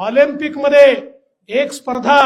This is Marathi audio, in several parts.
ऑलिम्पिकमध्ये एक स्पर्धा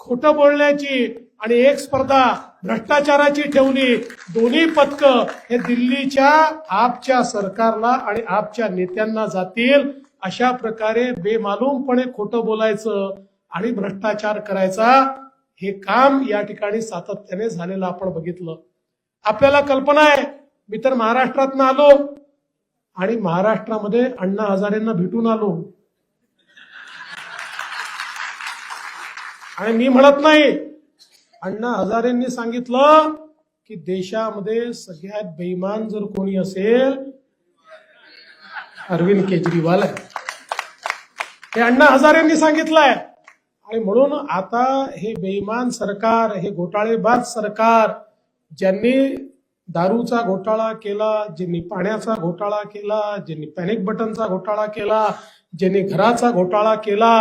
खोटं बोलण्याची आणि एक स्पर्धा भ्रष्टाचाराची ठेवली. दोन्ही पथकं हे दिल्लीच्या आपच्या सरकारला आणि आपच्या नेत्यांना जातील. अशा प्रकारे बेमालूमपणे खोटं बोलायचं आणि भ्रष्टाचार करायचा हे काम या ठिकाणी सातत्याने झालेलं आपण बघितलं. आपल्याला कल्पना आहे मी तर महाराष्ट्रातनं आलो आणि महाराष्ट्रामध्ये अण्णा हजारेंना भेटून आलो. आणि मी म्हणत नाही. अण्णा हजारेंनी सांगितलं की देशामध्ये सगळ्यात बेईमान जर कोणी असेल अरविंद केजरीवाल आहे. हे अण्णा हजारेंनी सांगितलंय. आणि म्हणून आता हे बेईमान सरकार हे घोटाळेबाज सरकार ज्यांनी दारूचा घोटाळा केला ज्यांनी पाण्याचा घोटाळा केला ज्यांनी पॅनिक बटनचा घोटाळा केला ज्यांनी घराचा घोटाळा केला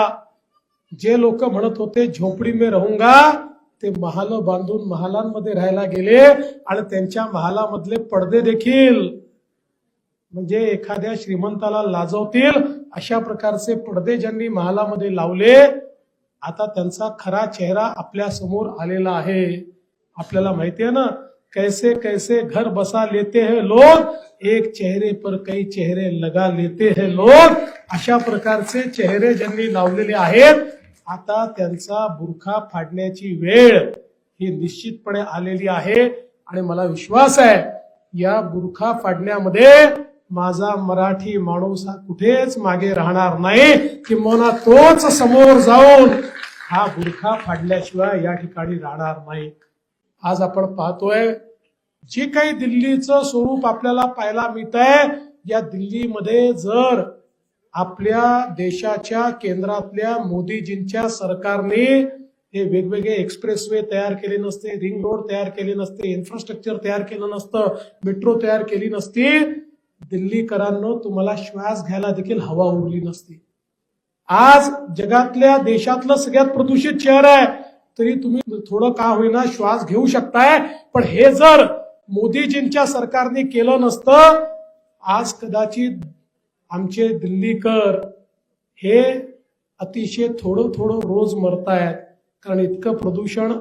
जे लोक म्हणत होते झोपडी में राहूंगा ते महाल बांधून महालांमध्ये राहायला गेले आणि त्यांच्या महालामधले पडदे देखील म्हणजे एखाद्या श्रीमंताला लाजवतील अशा प्रकारचे पडदे ज्यांनी महालामध्ये लावले आता त्यांचा खरा चेहरा आपल्यासमोर आलेला आहे. आपल्याला माहिती आहे ना कैसे कैसे घर बसा लेते हैं लोग एक चेहरे पर कई चेहरे लगा लेते हैं लोग अशा प्रकारचे चेहरे ज्यांनी लावलेले आहेत आता त्यांचा बुरखा फाडण्याची वेळ ही निश्चितपणे आलेली आहे. आणि मला विश्वास आहे या बुरखा फाडण्यामध्ये माझा मराठी माणूस हा कुठेच मागे राहणार नाही. किंवा तोच समोर जाऊन हा बुरखा फाडल्याशिवाय या ठिकाणी राहणार नाही. आज आपण पाहतोय जे काही दिल्लीचं स्वरूप आपल्याला पाहायला मिळत आहे या दिल्लीमध्ये जर आपल्या देशाच्या केंद्रातल्या मोदीजींच्या सरकारने हे वेगवेगळे एक्सप्रेसवे तयार केले नसते रिंग रोड तयार केले नसते इन्फ्रास्ट्रक्चर तयार केलं नसतं मेट्रो तयार केली नसती. दिल्लीकरांनो तुम्हाला श्वास घ्यायला देखील हवा उरली नसती. आज जगातल्या देशातलं सगळ्यात प्रदूषित शहर आहे. तरी तुम्ही थोडं का होईना श्वास घेऊ शकताय. पण हे जर मोदीजींच्या सरकारने केलं नसतं आज कदाचित आमचे दिल्लीकर हे अतिशय थोडं थोडं रोज मरतायत. कारण इतकं प्रदूषण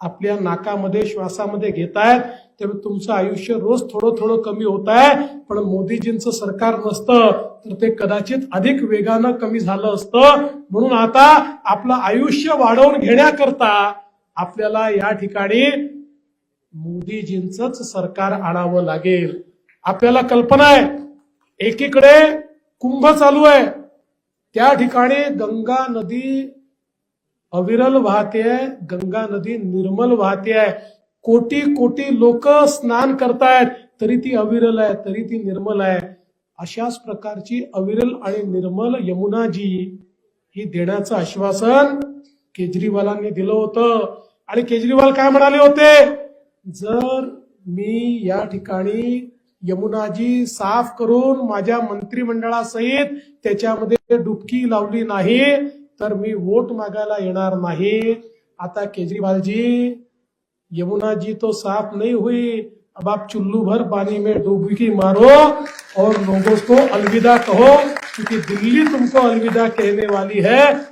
आपल्या नाकामध्ये श्वासामध्ये घेतायत. त्यामुळे तुमचं आयुष्य रोज थोडं थोडं कमी होत आहे पण मोदीजींचं सरकार नसतं तर ते कदाचित अधिक वेगानं कमी झालं असतं. म्हणून आता आपलं आयुष्य वाढवून घेण्याकरता आपल्याला या ठिकाणी मोदीजींचंच सरकार आणावं लागेल. आपल्याला कल्पना आहे एकीकडे कुंभ चालू आहे. त्या ठिकाणी गंगा नदी अविरल वाहते आहे. गंगा नदी निर्मल वाहते आहे. कोटी कोटी लोक स्नान करतायत तरी ती अविरल आहे तरी ती निर्मल आहे. अशाच प्रकारची अविरल आणि निर्मल यमुना जी ही देण्याचं आश्वासन केजरीवालांनी दिलं होतं. आणि केजरीवाल काय म्हणाले होते? जर मी या ठिकाणी यमुनाजी साफ करून माझ्या मंत्रिमंडळासहित त्याच्यामध्ये डुबकी लावली नाही तर मी वोट मागायला येणार नाही. आता केजरीवालजी यमुना जी तो साफ नाही हुई. अब आप चुल्लू भर पानी में डुबकी मारो और लोगों को अलविदा कहो क्योंकि दिल्ली तुमको अलविदा कहने वाली है।